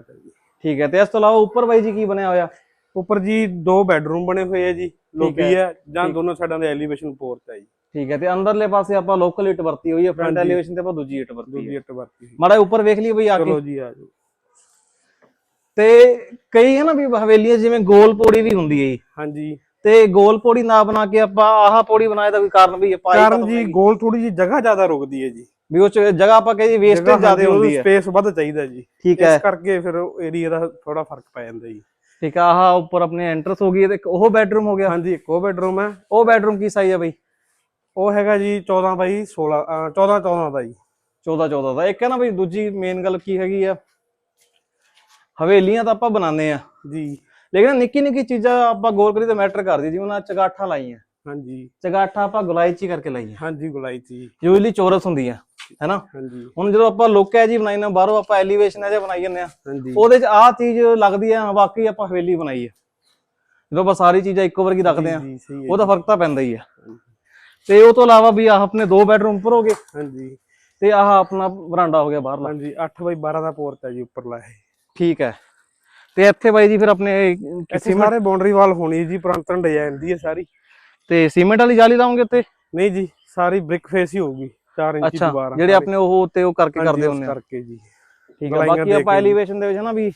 ਠੀਕ ਹੈ ਤੇ ਇਸ ਤੋਂ ਇਲਾਵਾ ਉੱਪਰ ਬਾਈ ਜੀ ਕੀ ਬਣਿਆ ਹੋਇਆ? ਉੱਪਰ ਜੀ ਦੋ ਬੈਡਰੂਮ ਬਣੇ ਹੋਏ ਆ ਜੀ ਲੋਬੀ ਹੈ, ਹੈ ਜਾਂ। ਦੋਨੋਂ ਸਾਈਡਾਂ ਦੇ ਐਲੀਵੇਸ਼ਨ ਪੋਰਟ ਹੈ ਜੀ। ਠੀਕ ਹੈ ਤੇ ਅੰਦਰਲੇ ਪਾਸੇ ਆਪਾਂ ਲੋਕਲ ਇੱਟ ਵਰਤੀ ਹੋਈ ਹੈ ਫਰੰਟ। ਐਲੀਵੇਸ਼ਨ ਤੇ ਆਪਾਂ ਦੂਜੀ ਇੱਟ ਵਰਤੀ ਦੂਜੀ ਹੈ। ਇੱਟ ਵਰਤੀ। ਮਾੜਾ ਉੱਪਰ ਵੇਖ ਲਈਏ ਬਈ ਆ ਕੇ। ਚਲੋ ਜੀ ਆ ਜਾਓ। ਤੇ ਕਈ ਹੈ ਨਾ ਵੀ ਹਵੇਲੀਆਂ ਜਿਵੇਂ ਗੋਲ ਪੌੜੀ ਵੀ ਹੁੰਦੀ ਹੈ ਜੀ। ਹਾਂਜੀ। ਤੇ ਗੋਲ ਪੌੜੀ ਨਾ ਬਣਾ ਕੇ ਆਪਾਂ ਆਹ ਪੌੜੀ ਬਣਾਏ ਦਾ ਕੋਈ ਕਾਰਨ ਵੀ ਆਪਾਂ ਇਹ ਕਾਰਨ ਜੀ। ਗੋਲ ਥੋੜੀ ਜੀ ਜਗ੍ਹਾ ਜ਼ਿਆਦਾ ਰੁਕਦੀ ਹੈ ਜੀ। ਵੀ ਉਹ 'ਚ ਜਗ੍ਹਾ ਆਪਾਂ ਕਹੇ ਵੇਸਟੇਜ ਜ਼ਿਆਦਾ ਹੁੰਦੀ ਹੈ ਸਪੇਸ ਵੱਧ ਚਾਹੀਦਾ ਜੀ। ਠੀਕ ਹੈ। ਇਸ ਕਰਕੇ ਫਿਰ ਏਰੀਆ ਦਾ ਥੋੜਾ ਫ਼ਰਕ ਪੈ ਜਾਂਦਾ ਜੀ। ਠੀਕ ਆ ਆਹ ਉੱਪਰ ਆਪਣੇ ਐਂਟਰਸ ਹੋ ਗਈ ਤੇ ਇੱਕ ਉਹ ਬੈਡਰੂਮ ਹੋ ਗਿਆ। ਹਾਂਜੀ ਇੱਕ ਉਹ ਬੈਡਰੂਮ ਹੈ। ਉਹ ਬੈਡਰੂਮ ਕੀ ਸਾਈਜ਼ ਹੈ ਬਈ? ਉਹ ਹੈਗਾ ਜੀ 14 ਬਾਈ 16 ਅਹ 14 14 ਦਾ ਜੀ 14 14 ਦਾ। ਇੱਕ ਹੈ ਨਾ ਬਈ ਦੂਜੀ ਮੇਨ ਗੱਲ ਕੀ ਹੈਗੀ ਆ? ਹਵੇਲੀਆਂ ਤਾਂ ਆਪਾਂ ਬਣਾਉਂਦੇ ਆ। ਜੀ। ਲੇਕਿਨ ਨਿੱਕੀ ਨਿੱਕੀ ਚੀਜ਼ਾਂ ਆਪਾਂ ਗੋਲ ਕਰੀ ਤੇ ਮੈਟਰ ਕਰਦੀ ਜਿਵੇਂ ਨਾ ਚਗਾਠਾਂ ਲਾਈਆਂ। ਹਾਂਜੀ। ਚਗਾਠਾਂ ਆਪਾਂ ਗੁਲਾਈ ਚ ਹੀ ਕਰਕੇ ਲਾਈਆਂ। ਹਾਂਜੀ ਗੁਲਾਈ ਜੀ ਯੂਜੂਲੀ ਚੌਰਸ ਹੁੰਦੀਆਂ। ਹੈਨਾ? ਹਾਂਜੀ। ਹੁਣ ਜਦੋਂ ਆਪਾਂ ਲੋਕਾ ਜੀ ਬਣਾਈ ਨਾ ਬਾਹਰੋਂ ਆਪਾਂ ਐਲੀਵੇਸ਼ਨ ਹੈ ਜਾਂ ਬਣਾਈ ਜਾਂਦੇ ਆ ਹਾਂਜੀ। ਉਹਦੇ ਚ ਆਹ ਚੀਜ਼ ਲੱਗਦੀ ਆ ਵਾਕਈ ਆਪਾਂ ਹਵੇਲੀ ਬਣਾਈ ਆ ਜਦੋਂ ਆਪਾਂ ਸਾਰੀ ਚੀਜ਼ਾਂ ਇੱਕੋ ਵਰਗੀ ਰੱਖਦੇ ਆ ਜੀ ਸਹੀ ਹੈ ਉਹਦਾ ਫ਼ਰਕ ਤਾਂ ਪੈਂਦਾ ਹੀ ਆ ਤੇ ਉਹ ਤੋਂ ਇਲਾਵਾ ਵੀ ਆਹ ਆਪਣੇ ਦੋ ਬੈਡਰੂਮ ਉੱਪਰ ਹੋ ਗਏ। ਹਾਂਜੀ। ਤੇ ਆਹ ਆਪਣਾ ਵਰਾਂਡਾ ਹੋ ਗਿਆ ਬਾਹਰਲਾ। ਹਾਂਜੀ 8 ਬਾਈ 12 ਦਾ ਪੋਰਟ ਹੈ ਜੀ ਉੱਪਰਲਾ ਇਹ। ਠੀਕ ਹੈ। ਤੇ ਇੱਥੇ ਬਾਈ ਜੀ ਫਿਰ ਆਪਣੇ ਇੱਥੇ ਸਾਰੇ ਬਾਉਂਡਰੀ ਵਾਲ ਹੋਣੀ ਹੈ ਜੀ ਪੁਰਾਤਨ ਡਿਜ਼ਾਈਨ ਦੀ ਹੈ ਸਾਰੀ। ਤੇ ਸੀਮੈਂਟ ਵਾਲੀ ਜਾਲੀ ਲਾਉਂਗੇ ਉੱਤੇ? ਨਹੀਂ ਜੀ ਸਾਰੀ ਬ੍ਰਿਕ ਫੇਸ ਹੀ ਹੋਊਗੀ। 4 ਇੰਚੀ ਅੱਛਾ ਦੀਵਾਰ ਜਿਹੜੇ ਆਪਣੇ ਉਹ ਉੱਤੇ ਉਹ ਕਰਕੇ ਹਾਂਜੀ, ਕਰਦੇ ਉਸ ਹੁੰਦੇ ਆ। ਕਰਕੇ ਜੀ। ਠੀਕ ਹੈ ਗਲਾਈਆਂ ਬਾਕੀ ਦੇ ਆਪਾਂ ਕੇ। ਐਲੀਵੇਸ਼ਨ ਦੇ ਵਿੱਚ ਨਾ ਵੀ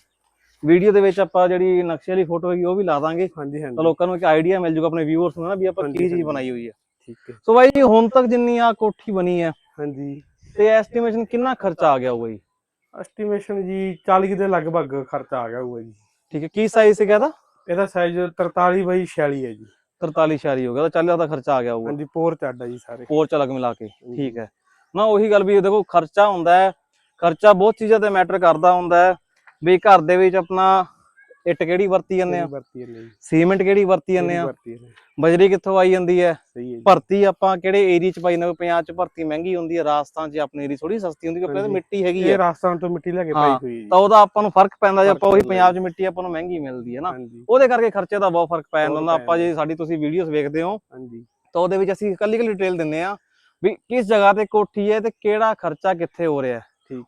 ਵੀਡੀਓ ਦੇ ਵਿੱਚ ਆਪਾਂ ਜਿਹੜੀ ਨਕਸ਼ੇ ਵਾਲੀ ਫੋਟੋ ਹੈਗੀ ਉਹ ਵੀ ਲਾ ਦਾਂਗੇ। ਹਾਂਜੀ ਤਾਂ ਹਾਂਜੀ ਲੋਕਾਂ ਨੂੰ ਇੱਕ ਆਈਡੀਆ ਮਿਲ ਜੂਗਾ ਆਪਣੇ ਵਿਊਅਰਸ ਨੂੰ ਨਾ ਵੀ ਆਪਾਂ ਹਾਂਜੀ, ਕੀ ਚੀਜ਼ ਹਾਂਜੀ। ਬਣਾਈ ਹੋਈ ਹੈ ਠੀਕ ਹੈ। ਸੋ ਬਾਈ ਜੀ ਹੁਣ ਤੱਕ ਜਿੰਨੀ ਆ ਕੋਠੀ ਬਣੀ ਹੈ ਹਾਂਜੀ। ਤੇ ਐਸਟੀਮੇਸ਼ਨ ਕਿੰਨਾ ਖਰਚਾ ਆ ਗਿਆ ਹੋਊਗਾ ਜੀ? ਐਸਟੀਮੇਸ਼ਨ ਜੀ 40 ਦੇ ਲਗਭਗ ਖਰਚਾ ਆ ਗਿਆ ਹੋਊਗਾ ਜੀ। ਠੀਕ ਹੈ ਕੀ ਸਾਈਜ਼ ਸੀਗਾ ਇਹਦਾ? ਇਹਦਾ ਸਾਈਜ਼ 43 ਬਾਈ 46 ਹੈ ਜੀ। 43 ਸ਼ਾਰੀ ਹੋ ਗਿਆ ਤਾਂ ਚੱਲਿਆ ਦਾ ਖਰਚਾ ਆ ਗਿਆ ਹੋਊਗਾ। ਹਾਂਜੀ ਪੋਰ ਚੱਡਾ ਜੀ ਸਾਰੇ। ਪੋਰਚ ਅਲੱਗ ਮਿਲਾ ਕੇ ਠੀਕ ਹੈ। ਨਾ ਉਹੀ ਗੱਲ ਵੀ ਦੇਖੋ ਖਰਚਾ ਹੁੰਦਾ ਹੈ ਖਰਚਾ ਬਹੁਤ ਚੀਜ਼ਾਂ ਤੇ ਮੈਟਰ ਕਰਦਾ ਹੁੰਦਾ ਹੈ ਵੀ ਘਰ ਦੇ ਵਿੱਚ ਆਪਣਾ ਇੱਟ ਕਿਹੜੀ ਵਰਤੀ ਜਾਂਦੇ ਆ? ਵਰਤੀ ਜਾਂਦੇ ਜੀ। ਸੀਮੈਂਟ ਕਿਹੜੀ ਵਰਤੀ ਜਾਂਦੇ ਆ? ਵਰਤੀ ਜਾਂਦੇ ਬਜਰੀ ਕਿੱਥੋਂ ਆਈ ਜਾਂਦੀ ਹੈ? ਸਹੀ ਹੈ ਜੀ। ਭਰਤੀ ਆਪਾਂ ਕਿਹੜੇ ਏਰੀਆ ਚ ਪਾਈ ਨਾ ਪੰਜਾਬ ਚ ਭਰਤੀ ਮਹਿੰਗੀ ਹੁੰਦੀ ਹੈ ਰਾਜਸਥਾਨ ਚ ਆਪਣੀ ਏਰੀ ਥੋੜੀ ਸਸਤੀ ਹੁੰਦੀ ਕਿਉਂਕਿ ਹਾਂਜੀ। ਮਿੱਟੀ ਹੈਗੀ ਇਹ ਹੈ। ਰਾਜਸਥਾਨ ਤੋਂ ਮਿੱਟੀ ਲੈ ਕੇ ਪਾਈ ਹੋਈ ਹੈ ਤਾਂ ਉਹਦਾ ਆਪਾਂ ਨੂੰ ਫ਼ਰਕ ਪੈਂਦਾ ਜੇ ਆਪਾਂ ਉਹੀ ਪੰਜਾਬ ਚ ਮਿੱਟੀ ਆਪਾਂ ਨੂੰ ਮਹਿੰਗੀ ਮਿਲਦੀ ਹੈ ਨਾ। ਉਹਦੇ ਕਰਕੇ ਖਰਚੇ ਦਾ ਬਹੁਤ ਫ਼ਰਕ ਪੈ ਜਾਂਦਾ। ਆਪਾਂ ਜੇ ਸਾਡੀ ਤੁਸੀਂ ਵੀਡੀਓਜ਼ ਵੇਖਦੇ ਹੋ ਹਾਂਜੀ। ਤਾਂ ਉਹਦੇ ਵਿੱਚ ਅਸੀਂ ਇਕੱਲੀ ਇਕੱਲੀ ਡਿਟੇਲ ਦਿੰਨੇ ਆ ਵੀ ਕਿਸ ਜਗ੍ਹਾ ਤੇ ਕੋਠੀ ਹੈ ਤੇ ਕਿਹੜਾ ਖਰਚਾ ਕਿੱਥੇ ਹੋ ਰਿਹਾ ਹੈ।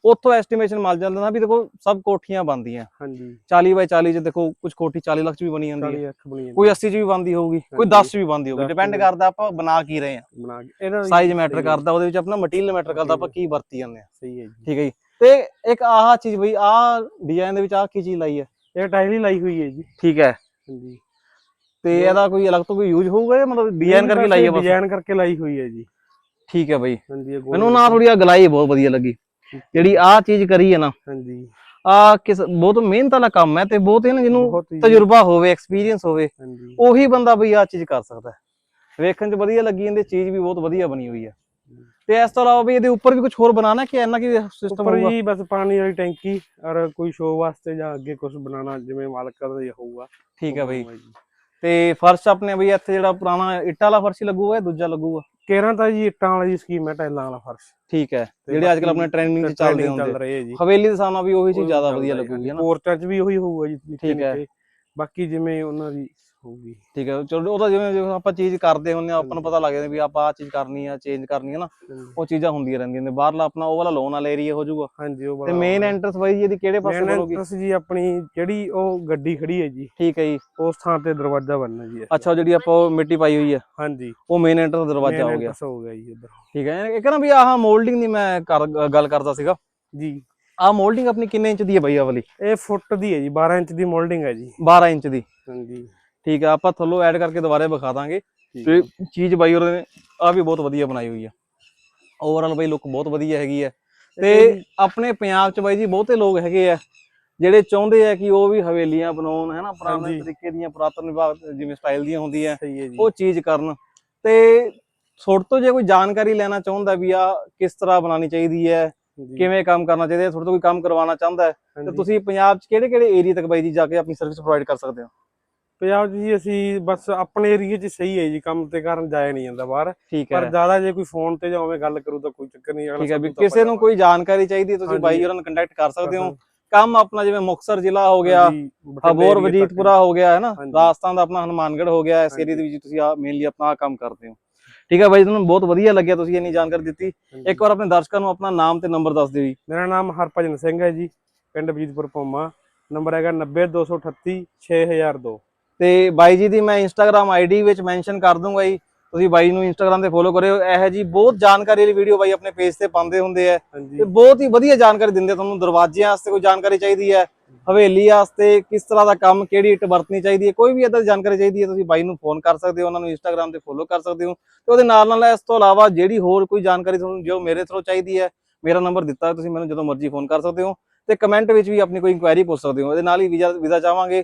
ਉੱਥੋਂ ਐਸਟੀਮੇਸ਼ਨ ਮਿਲ ਜਾਂਦਾ ਨਾ ਵੀ ਦੇਖੋ ਸਭ ਕੋਠੀਆਂ ਬਣਦੀਆਂ। ਹਾਂਜੀ। 40 ਬਾਈ 40 ਚ ਦੇਖੋ ਕੁਝ ਕੋਠੀ 40 ਲੱਖ ਚ ਵੀ ਬਣੀ ਜਾਂਦੀ ਹੈ। 40 ਅੱਖ ਬਣੀ ਜਾਂਦੀ ਕੋਈ 80 ਚ ਵੀ ਬਣਦੀ ਹੋਊਗੀ ਕੋਈ ਹਾਂਜੀ। 10 ਚ ਵੀ ਬਣਦੀ ਹੋਊਗੀ। 10 ਚ ਡਿਪੈਂਡ। ਕਰਦਾ ਆਪਾਂ ਬਣਾ ਕੀ ਰਹੇ ਆ ਸਾਈਜ਼ ਮੈਟਰ। ਕਰਦਾ ਉਹਦੇ ਵਿੱਚ ਆਪਣਾ ਮਟੀਰੀਅਲ ਮੈਟਰ ਕਰਦਾ ਆਪਾਂ ਕੀ ਵਰਤੀ ਜਾਂਦੇ ਆ ਸਹੀ ਹੈ ਜੀ। ਠੀਕ ਹੈ ਜੀ। ਤੇ ਇੱਕ ਆਹ ਚੀਜ਼ ਬਈ ਆਹ ਡਿਜ਼ਾਈਨ ਦੇ ਵਿੱਚ ਆਹ ਕੀ ਚੀਜ਼ ਲਾਈ ਹੈ? ਇਹ ਟਾਈਲ ਹੀ ਲਾਈ ਹੋਈ ਹੈ ਜੀ। ਠੀਕ ਹੈ। ਹਾਂਜੀ। ਤੇ ਇਹਦਾ ਕੋਈ ਅਲੱਗ ਤੋਂ ਕੋਈ ਯੂਜ਼ ਹੋਊਗਾ ਜਾਂ ਮਤਲਬ ਡਿਜ਼ਾਈਨ ਕਰਕੇ ਲਾਈ ਹੈ ਬਸ? ਡਿਜ਼ਾਈਨ ਕਰਕੇ ਲਾਈ ਹੋਈ ਹੈ ਜੀ। ਠੀਕ ਹੈ ਬਈ। ਮੈਨੂੰ ਨਾ ਥੋੜੀ ਆ ਗਲਾਈ ਬਹੁਤ ਵਧੀਆ ਲੱਗੀ। ਜਿਹੜੀ ਆਹ ਚੀਜ਼ ਕਰੀ ਹੈ ਨਾ ਹਾਂਜੀ। ਆ ਕਿਸ ਬਹੁਤ ਮਿਹਨਤ ਵਾਲਾ ਕੰਮ ਹੈ ਤੇ ਬਹੁਤ ਇਹ ਨਾ ਜਿਹਨੂੰ ਹੀ ਤਜਰਬਾ ਹੋਵੇ ਐਕਸਪੀਰੀਅੰਸ ਹੋਵੇ ਉਹੀ ਬੰਦਾ ਬਈ ਆ ਚੀਜ਼ ਕਰ ਸਕਦਾ ਹੈ। ਵੇਖਣ 'ਚ ਵਧੀਆ ਲੱਗੀ ਜਾਂਦੀ ਚੀਜ਼ ਵੀ ਬਹੁਤ ਵਧੀਆ ਬਣੀ ਹੋਈ ਹੈ। ਤੇ ਇਸ ਤੋਂ ਇਲਾਵਾ ਵੀ ਇਹਦੇ ਉੱਪਰ ਵੀ ਕੁਝ ਹੋਰ ਬਣਾਣਾ ਕਿ ਇੰਨਾ ਕੀ ਸਿਸਟਮ ਉੱਪਰ ਹੋਊਗਾ? ਜੀ ਬਸ ਪਾਣੀ ਵਾਲੀ ਟੈਂਕੀ ਔਰ ਕੋਈ ਸ਼ੋਅ ਵਾਸਤੇ ਜਾਂ ਅੱਗੇ ਕੁਝ ਬਣਾਉਣਾ ਜਿਵੇਂ ਮਾਲਕ ਦਾ ਹੀ ਹੋਊਗਾ। ਠੀਕ ਹੈ ਬਈ। ਤੇ ਫਰਸ਼ ਆਪਣੇ ਬਈ ਇੱਥੇ ਜਿਹੜਾ ਪੁਰਾਣਾ ਇੱਟਾਂ ਵਾਲਾ ਫਰਸ਼ ਹੀ ਲੱਗੂਗਾ ਜਾਂ ਦੂਜਾ ਲੱਗੂਗਾ? ਕੇਰਾਂ ਤਾਂ ਜੀ ਇੱਟਾਂ ਵਾਲੀ ਸਕੀਮ ਹੈ ਟਾਈਲਾਂ ਵਾਲਾ ਫਰਸ਼। ਠੀਕ ਹੈ। ਜਿਹੜੇ ਅੱਜ ਕੱਲ ਆਪਣੇ ਟ੍ਰੈਂਡਿੰਗ 'ਚ ਚੱਲਦੇ ਹੁੰਦੇ। ਹਵੇਲੀ ਦੇ ਸਾਹਮਣੇ ਵੀ ਉਹੀ ਚੀਜ਼ ਜ਼ਿਆਦਾ ਵਧੀਆ ਲੱਗੂਗੀ ਹੈ ਨਾ? ਪੋਰਚਾਂ 'ਚ ਵੀ ਉਹੀ ਹੋਊਗਾ ਜੀ ਠੀਕ ਹੈ। ਬਾਕੀ ਜਿਵੇਂ ਉਹਨਾਂ ਦੀ ਹੋਊਗੀ। ਠੀਕ ਹੈ ਚਲੋ ਉਹਦਾ ਜਿਵੇਂ ਜਿਵੇਂ ਆਪਾਂ ਚੀਜ਼ ਕਰਦੇ ਹੁੰਦੇ ਆ ਆਪਾਂ ਨੂੰ ਪਤਾ ਲੱਗ ਜਾਂਦਾ ਵੀ ਆਪਾਂ ਆ ਚੀਜ਼ ਕਰਨੀ ਆ ਚੇਂਜ ਕਰਨੀ ਹੈ ਨਾ ਉਹ ਚੀਜ਼ਾਂ ਹੁੰਦੀਆਂ ਰਹਿੰਦੀਆਂ ਨੇ ਬਾਹਰਲਾ ਆਪਣਾ ਉਹ ਵਾਲਾ ਲੋਨ ਵਾਲਾ ਏਰੀਆ ਹੋ ਜਾਊਗਾ। ਹਾਂਜੀ ਉਹ ਤੇ ਮੇਨ ਐਂਟਰਸ ਬਾਈ ਜੀ ਇਹਦੀ ਕਿਹੜੇ ਪਾਸੇ ਮੇਨ ਬਣੂਗੀ ਐਂਟਰਸ ਜੀ ਆਪਣੀ ਜਿਹੜੀ ਉਹ ਗੱਡੀ ਖੜੀ ਹੈ ਜੀ ਠੀਕ ਹੈ ਜੀ। ਉਸ ਥਾਂ ਤੇ ਦਰਵਾਜ਼ਾ ਬਣਨਾ ਜੀ ਅੱਛਾ ਉਹ ਜਿਹੜੀ ਆਪਾਂ ਉਹ ਮਿੱਟੀ ਪਾਈ ਹੋਈ ਹੈ ਹਾਂਜੀ। ਉਹ ਮੇਨ ਐਂਟਰਸ ਦਰਵਾਜ਼ਾ ਹੋ ਗਿਆ। ਹੋ ਗਿਆ ਜੀ ਉਧਰ ਠੀਕ ਹੈ ਇਹ ਕਹਿੰਦਾ ਵੀ ਆਹ ਮੋਲਡਿੰਗ ਦੀ ਮੈਂ ਗੱਲ ਕਰਦਾ ਸੀਗਾ। ਜੀ। ਆਹ ਮੋਲਡਿੰਗ ਆਪਣੀ ਕਿੰਨੇ ਇੰਚ ਦੀ ਹੈ ਬਾਈ ਆ ਵਾਲੀ? ਇਹ ਫੁੱਟ ਦੀ ਹੈ ਜੀ 12 ਇੰਚ ਦੀ ਮੋਲਡਿੰਗ ਹੈ ਜੀ। 12 ਇੰਚ ਦੀ। ਹਾਂਜੀ। ਠੀਕ ਹੈ ਆਪਾਂ ਥੱਲੋਂ ਐਡ ਕਰਕੇ ਦੁਬਾਰੇ ਵਿਖਾ ਦਾਂਗੇ। ਤੇ ਚੀਜ਼ ਬਾਈ ਉਹਨਾਂ ਨੇ ਆ ਵੀ ਬਹੁਤ ਵਧੀਆ ਬਣਾਈ ਹੋਈ ਆ। ਓਵਰਆਲ ਬਾਈ ਲੁੱਕ ਬਹੁਤ ਵਧੀਆ ਹੈਗੀ ਹੈ ਤੇ ਆਪਣੇ ਪੰਜਾਬ ਚ ਬਾਈ ਜੀ ਬਹੁਤੇ ਲੋਕ ਹੈਗੇ ਆ ਜਿਹੜੇ ਚਾਹੁੰਦੇ ਆ ਕਿ ਉਹ ਵੀ ਹਵੇਲੀਆਂ ਬਣਾਉਣ ਹੈਨਾ ਪੁਰਾਣੇ ਹਾਂਜੀ। ਤਰੀਕੇ ਦੀਆਂ ਪੁਰਾਤਨ ਵਿਭਾਗ ਜਿਵੇਂ ਸਟਾਈਲ ਦੀਆਂ ਹੁੰਦੀਆਂ ਹੈ ਉਹ ਚੀਜ਼ ਕਰਨ। ਤੇ ਤੁਹਾਡੇ ਤੋਂ ਜੇ ਕੋਈ ਜਾਣਕਾਰੀ ਲੈਣਾ ਚਾਹੁੰਦਾ ਵੀ ਆ ਕਿਸ ਤਰ੍ਹਾਂ ਬਣਾਉਣੀ ਚਾਹੀਦੀ ਹੈ ਕਿਵੇਂ ਕੰਮ ਕਰਨਾ ਚਾਹੀਦਾ ਹੈ ਤੁਹਾਡੇ ਤੋਂ ਕੋਈ ਕੰਮ ਕਰਵਾਉਣਾ ਚਾਹੁੰਦਾ ਹੈ ਤੇ। ਤੁਸੀਂ ਪੰਜਾਬ ਚ ਕਿਹੜੇ ਕਿਹੜੇ ਏਰੀਆ ਤੱਕ ਬਾਈ ਜੀ ਜਾ ਕੇ ਆਪਣੀ ਸਰਵਿਸ ਪ੍ਰੋਵਾਈਡ ਕਰ ਸਕਦੇ ਹੋ? ਪੰਜਾਬ 'ਚ ਜੀ ਅਸੀਂ ਬਸ ਆਪਣੇ ਏਰੀਏ 'ਚ ਸਹੀ ਹੈ ਜੀ ਕੰਮ ਤੇ ਕਰਨ ਜਾਇਆ ਨਹੀਂ ਜਾਂਦਾ ਬਾਹਰ। ਠੀਕ ਪਰ ਜ਼ਿਆਦਾ ਜੇ ਕੋਈ ਫੋਨ ਤੇ ਜਾਂ ਉਵੇਂ ਗੱਲ ਕਰੂ ਤਾਂ ਕੋਈ ਚੱਕਰ ਨਹੀਂ ਅਗਲਾ ਠੀਕ ਹੈ ਵੀ ਕਿਸੇ ਨੂੰ ਕੋਈ ਜਾਣਕਾਰੀ ਚਾਹੀਦੀ ਹੈ ਤੁਸੀਂ। ਬਾਈ ਹੋਰਾਂ ਨੂੰ ਕੰਟੈਕਟ ਕਰ ਸਕਦੇ ਹੋ। ਕੰਮ ਆਪਣਾ ਜਿਵੇਂ ਮੁਕਤਸਰ ਜ਼ਿਲ੍ਹਾ ਹੋ ਗਿਆ ਹਬੋਰ ਵਜੀਦਪੁਰਾ ਹੋ ਗਿਆ ਹੈ ਨਾ। ਰਾਜਸਥਾਨ ਦਾ ਆਪਣਾ ਹਨੂਮਾਨਗੜ੍ਹ ਹੋ ਗਿਆ ਇਸ। ਏਰੀਆ ਦੇ ਵਿੱਚ ਤੁਸੀਂ ਆ ਮੇਨਲੀ ਆਪਣਾ ਕੰਮ ਕਰਦੇ ਹੋ। ਠੀਕ ਹੈ ਬਾਈ ਤੁਹਾਨੂੰ ਬਹੁਤ ਵਧੀਆ ਲੱਗਿਆ ਤੁਸੀਂ ਇੰਨੀ ਜਾਣਕਾਰੀ ਦਿੱਤੀ। ਇੱਕ ਵਾਰ ਆਪਣੇ ਦਰਸ਼ਕਾਂ ਨੂੰ ਆਪਣਾ ਨਾਮ ਤੇ ਨੰਬਰ ਦੱਸ ਦਿਓ ਜੀ। ਮੇਰਾ ਨਾਮ ਹਰਭਜਨ ਸਿੰਘ ਹੈ ਜੀ ਪਿੰਡ ਬਜੀਤਪੁਰ ਭੋਮਾ। ਨੰਬਰ ਹੈਗਾ 90238 6002 ਤੇ ਬਾਈ ਜੀ ਦੀ ਮੈਂ ਇੰਸਟਾਗ੍ਰam ਆਈਡੀ ਵਿੱਚ ਮੈਂਸ਼ਨ ਕਰ ਦੂੰਗਾ ਜੀ। ਤੁਸੀਂ ਬਾਈ ਨੂੰ ਇੰਸਟਾਗ੍ਰam ਤੇ ਫੋਲੋ ਕਰਿਓ। ਇਹ ਜੀ ਬਹੁਤ ਜਾਣਕਾਰੀ ਵਾਲੀ ਵੀਡੀਓ ਬਾਈ ਆਪਣੇ ਪੇਜ ਤੇ ਪਾਉਂਦੇ ਹੁੰਦੇ ਆ। ਤੇ ਬਹੁਤ ਹੀ ਵਧੀਆ ਜਾਣਕਾਰੀ ਦਿੰਦੇ ਤੁਹਾਨੂੰ ਦਰਵਾਜ਼ਿਆਂ ਵਾਸਤੇ ਕੋਈ ਜਾਣਕਾਰੀ ਚਾਹੀਦੀ ਹੈ ਹਵੇਲੀ ਵਾਸਤੇ ਕਿਸ ਤਰ੍ਹਾਂ ਦਾ ਕੰਮ ਕਿਹੜੀ ਇੱਟ ਵਰਤਣੀ ਚਾਹੀਦੀ ਹੈ ਕੋਈ ਵੀ ਇਦਾਂ ਦੀ ਜਾਣਕਾਰੀ ਚਾਹੀਦੀ ਹੈ ਤੁਸੀਂ ਬਾਈ ਨੂੰ ਫੋਨ ਕਰ ਸਕਦੇ ਹੋ ਉਹਨਾਂ ਨੂੰ ਇੰਸਟਾਗ੍ਰam ਤੇ ਫੋਲੋ ਕਰ ਸਕਦੇ ਹੋ। ਤੇ ਉਹਦੇ ਨਾਲ ਨਾਲ ਇਸ ਤੋਂ ਇਲਾਵਾ ਜਿਹੜੀ ਹੋਰ ਕੋਈ ਜਾਣਕਾਰੀ ਤੁਹਾਨੂੰ ਜੋ ਮੇਰੇ ਥਰੂ ਚਾਹੀਦੀ ਹੈ ਮੇਰਾ ਨੰਬਰ ਦਿੱਤਾ ਤੁਸੀਂ ਮੈਨੂੰ ਜਦੋਂ ਮਰਜ਼ੀ ਫੋਨ ਕਰ ਸਕਦੇ ਹੋ। ਤੇ ਕਮੈਂਟ ਵਿੱਚ ਵੀ ਆਪਣੀ ਕੋਈ ਇਨਕੁਆਇਰੀ ਪੁੱਛ ਸਕਦੇ ਹੋ। ਇਹਦੇ ਨਾਲ ਹੀ ਵੀਜ਼ਾ ਵੀਜ਼ਾ ਚਾਹਾਂਗੇ।